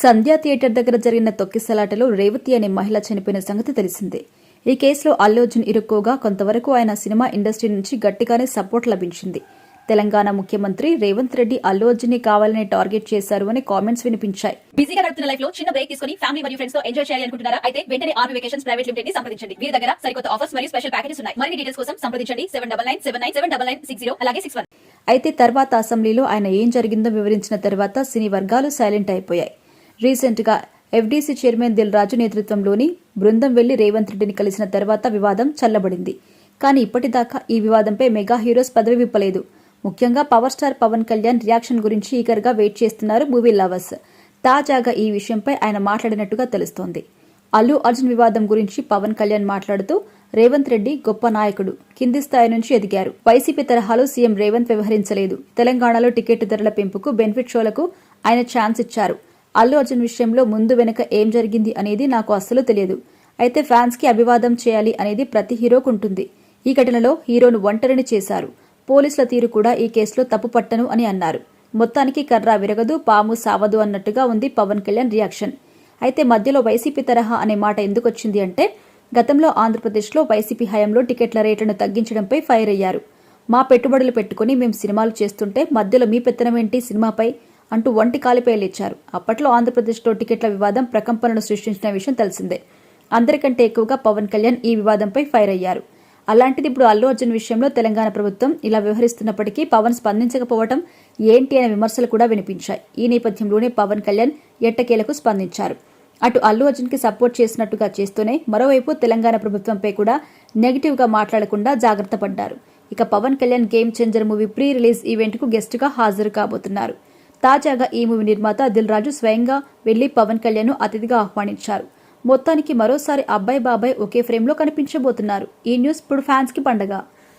సంధ్యా theatre దగ్గర జరిగిన తొక్కిసలాటలో రేవతి అనే మహిళ చనిపోయిన సంగతి తెలిసిందే. ఈ కేసులో అల్లు అర్జున్ ఇరుక్కోగా కొంతవరకు ఆయన సినిమా ఇండస్ట్రీ నుంచి గట్టిగానే సపోర్ట్ లభించింది. తెలంగాణ ముఖ్యమంత్రి రేవంత్ రెడ్డి అల్లు అర్జున్ని కావాలని టార్గెట్ చేశారు అని కామెంట్స్ వినిపించాయి. బిజీగా గడుపుతున్న లైఫ్లో చిన్న బ్రేక్ తీసుకుని ఫ్యామిలీ మరియు ఫ్రెండ్స్తో ఎంజాయ్ చేయాలి అనుకుంటున్నారా? అయితే వెంటనే ఆర్మీ వెకేషన్స్ ప్రైవేట్ లిమిటెడ్ని సంప్రదించండి. వీరి దగ్గర సరికొత్త ఆఫర్స్ మరియు స్పెషల్ ప్యాకేజెస్ ఉన్నాయి. మరిన్ని డీటెయిల్స్ కోసం సంప్రదించండి. Seven double nine seven nine seven double nine six zero అలాగే సిక్స్ వన్. అయితే తర్వాత అసెంబ్లీలో ఆయన ఏం జరిగిందో వివరించిన తర్వాత సినీ వర్గాలు సైలెంట్ అయిపోయాయి. రీసెంట్గా ఎఫ్డీసీ చైర్మన్ దిల్ రాజు నేతృత్వంలోని బృందం వెళ్ళి రేవంత్ రెడ్డిని కలిసిన తర్వాత వివాదం చల్లబడింది. కానీ ఇప్పటిదాకా ఈ వివాదంపై మెగా హీరోస్ పదవి విప్పలేదు. ముఖ్యంగా power star Pawan Kalyan reaction గురించి ఈగర్గా వెయిట్ చేస్తున్నారు మూవీ లవర్స్. తాజాగా ఈ విషయంపై ఆయన మాట్లాడినట్టుగా తెలుస్తోంది. అల్లు అర్జున్ వివాదం గురించి పవన్ కళ్యాణ్ మాట్లాడుతూ రేవంత్ రెడ్డి గొప్ప నాయకుడు. కింది స్థాయి నుంచి ఎదిగారు. వైసీపీ తరహాలో సీఎం రేవంత్ వ్యవహరించలేదు. తెలంగాణలో టికెట్ ధరల పెంపుకు బెనిఫిట్ షోలకు ఆయన ఛాన్స్ ఇచ్చారు. అల్లు అర్జున్ విషయంలో ముందు వెనుక ఏం జరిగింది అనేది నాకు అస్సలు తెలియదు. అయితే ఫ్యాన్స్కి అభివాదం చేయాలి అనేది ప్రతి హీరోకు ఉంటుంది. ఈ ఘటనలో హీరోను ఒంటరిని చేశారు. పోలీసుల తీరు కూడా ఈ కేసులో తప్పు పట్టను అని అన్నారు. మొత్తానికి కర్ర విరగదు పాము సావదు అన్నట్టుగా ఉంది పవన్ కళ్యాణ్ రియాక్షన్. అయితే మధ్యలో వైసీపీ తరహా అనే మాట ఎందుకొచ్చింది అంటే గతంలో ఆంధ్రప్రదేశ్లో వైసీపీ హయాంలో టికెట్ల రేట్లను తగ్గించడంపై ఫైర్ అయ్యారు. మా పెట్టుబడులు పెట్టుకుని మేము సినిమాలు చేస్తుంటే మధ్యలో మీ పెత్తనమేంటి సినిమాపై? అంటూ ఒంటి కాలిపై లేచారు అప్పట్లో ఆంధ్రప్రదేశ్లో టికెట్ల వివాదం ప్రకంపనను సృష్టించిన విషయం తెలిసిందే. అందరికంటే ఎక్కువగా పవన్ కళ్యాణ్ ఈ వివాదంపై ఫైర్ అయ్యారు. అలాంటిది ఇప్పుడు అల్లు అర్జున్ విషయంలో తెలంగాణ ప్రభుత్వం ఇలా వ్యవహరిస్తున్నప్పటికీ పవన్ స్పందించకపోవడం ఏంటి అనే విమర్శలు కూడా వినిపించాయి. ఈ నేపథ్యంలోనే పవన్ కళ్యాణ్ ఎట్టకేలకు స్పందించారు. అటు అల్లు అర్జున్కి సపోర్ట్ చేసినట్టుగా చేస్తూనే మరోవైపు తెలంగాణ ప్రభుత్వంపై కూడా నెగిటివ్గా మాట్లాడకుండా జాగ్రత్త పడ్డారు. ఇక Pawan Kalyan game changer movie pre release ఈవెంట్కు గెస్ట్గా హాజరు కాబోతున్నారు. తాజాగా ఈ మూవీ నిర్మాత దిల్ రాజు స్వయంగా వెళ్ళి పవన్ కళ్యాణ్ను అతిథిగా ఆహ్వానించారు. మొత్తానికి మరోసారి అబ్బాయి బాబాయ్ ఒకే ఫ్రేమ్లో కనిపించబోతున్నారు. ఈ న్యూస్ ఇప్పుడు ఫ్యాన్స్కి పండగ.